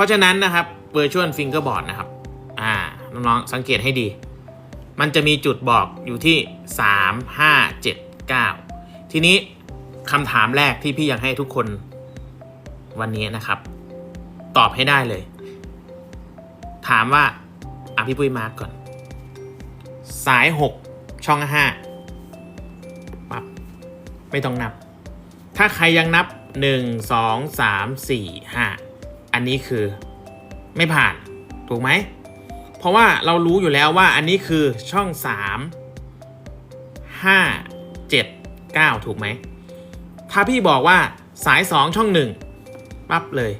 ราะฉะนั้นนะครับ Virtual Fingerboard นะครับ อ่า น้องๆ สังเกตให้ดี มันจะมีจุดบอกอยู่ที่ 3 5 7 9 ทีนี้คำถามแรกที่พี่อยากให้ทุกคนวันนี้นะครับ ตอบให้ได้เลย ถามว่าอะพี่ปุ้ยมาร์กก่อน สาย 6 ช่อง 5ปั๊บไม่ต้องนับ ถ้าใครยังนับ 1 2 3 4 5อั นนี้คือไม่ผ่านถูกไหม เพราะว่าเรารู้อยู่แล้วว่าอันนี้คือช่อง 3 5 7 9 ถูกไหม ถ้าพี่บอกว่าสาย 2 ช่อง 1 ปั๊บเลย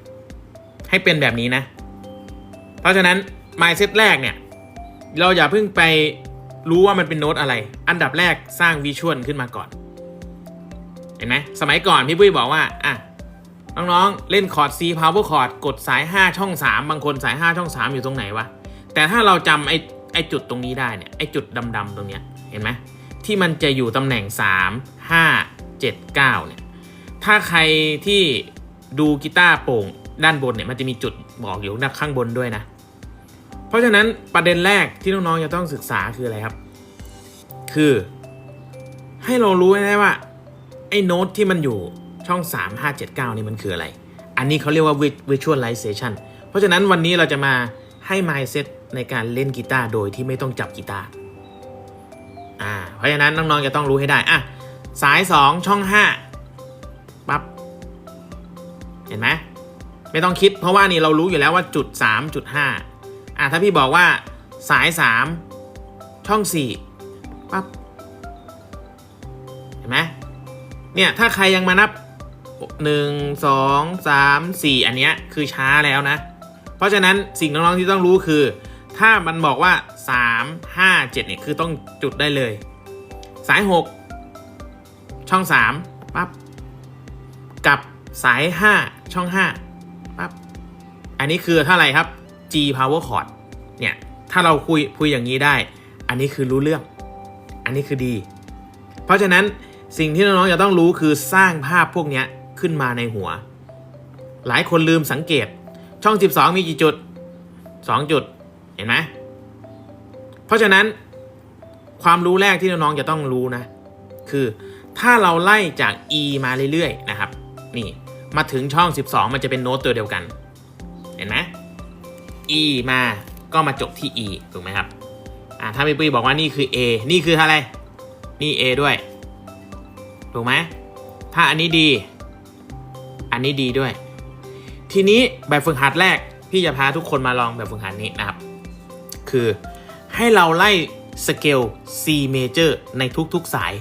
ให้เป็นแบบนี้นะ เพราะฉะนั้น mindset แรกเนี่ย เราอย่าเพิ่งไปรู้ว่ามันเป็นโน้ตอะไร อันดับแรกสร้างวิชวลขึ้นมาก่อน เห็นไหมสมัยก่อนพี่ปุ้ยบอกว่าอะ น้องๆ เล่นคอร์ด C power chord กดสาย 5 ช่อง 3 บางคนสาย 5 ช่อง 3 อยู่ตรงไหนวะ แต่ถ้าเราจำไอ้ไอ้จุดตรงนี้ได้เนี่ย ไอ้จุดดำๆตรงเนี้ย เห็นไหมที่มันจะอยู่ตำแหน่ง 3 5 7 9 เนี่ย ถ้าใครที่ดูกีตาร์โป่งด้านบนเนี่ย มันจะมีจุดบอกอยู่ข้างบนด้วยนะ เพราะฉะนั้นประเด็นแรกที่น้องๆ จะต้องศึกษาคืออะไรครับ คือ ให้เรารู้ได้ว่าไอ้โน้ตที่มันอยู่ ช่อง 3 5 7 9 นี่มันคืออะไร อันนี้เขาเรียกว่า visualization เพราะฉะนั้นวันนี้เราจะมาให้ mindset ในการเล่นกีตาร์โดยที่ไม่ต้องจับกีตาร์อ่าเพราะฉะนั้นน้องๆจะต้องรู้ให้ได้อะสาย 2 ช่อง 5ปั๊บเห็นไหมไม่ต้องคิดเพราะว่านี่เรารู้อยู่แล้วว่าจุด3จุด5อะถ้าพี่บอกว่าสาย 3 ช่อง 4ปั๊บเห็นไหมเนี่ยถ้าใครยังมานับ 1 2 3 4อันเนี้ยคือช้าแล้วนะ เพราะฉะนั้นสิ่งน้องๆที่ต้องรู้คือ ถ้ามันบอกว่า3 5 7เจ็ดเนี่ยคือต้องจุดได้เลย สาย6ช่อง3ปั๊บกับสาย5ช่อง5ปั๊บอันนี้คือเท่าไหร่ครับ G power chord เนี่ย ถ้าเราคุยคุยอย่างนี้ได้ อันนี้คือรู้เรื่อง อันนี้คือดี เพราะฉะนั้นสิ่งที่น้องๆจะต้องรู้คือสร้างภาพพวกเนี้ย ขึ้นมาในหัว หลายคนลืมสังเกต ช่อง 12 มีกี่จุด 2 จุด เห็นไหม เพราะฉะนั้น ความรู้แรกที่น้องๆจะต้องรู้นะ คือถ้าเราไล่จาก E มาเรื่อยๆ นะครับ นี่ มาถึงช่อง 12 มันจะเป็นโน้ตตัวเดียวกัน เห็นไหม E มาก็มาจบที่ E ถูกไหมครับ อ่าถ้าพี่ปุ้ยบอกว่านี่คือ A นี่คืออะไร นี่ A ด้วย ถูกไหม ถ้าอันนี้ดี อันนี้ดีด้วย ทีนี้แบบฝึกหัดแรก พี่จะพาทุกคนมาลองแบบฝึกหัดนี้นะครับ คือให้เราไล่สเกล C major ในทุกๆสาย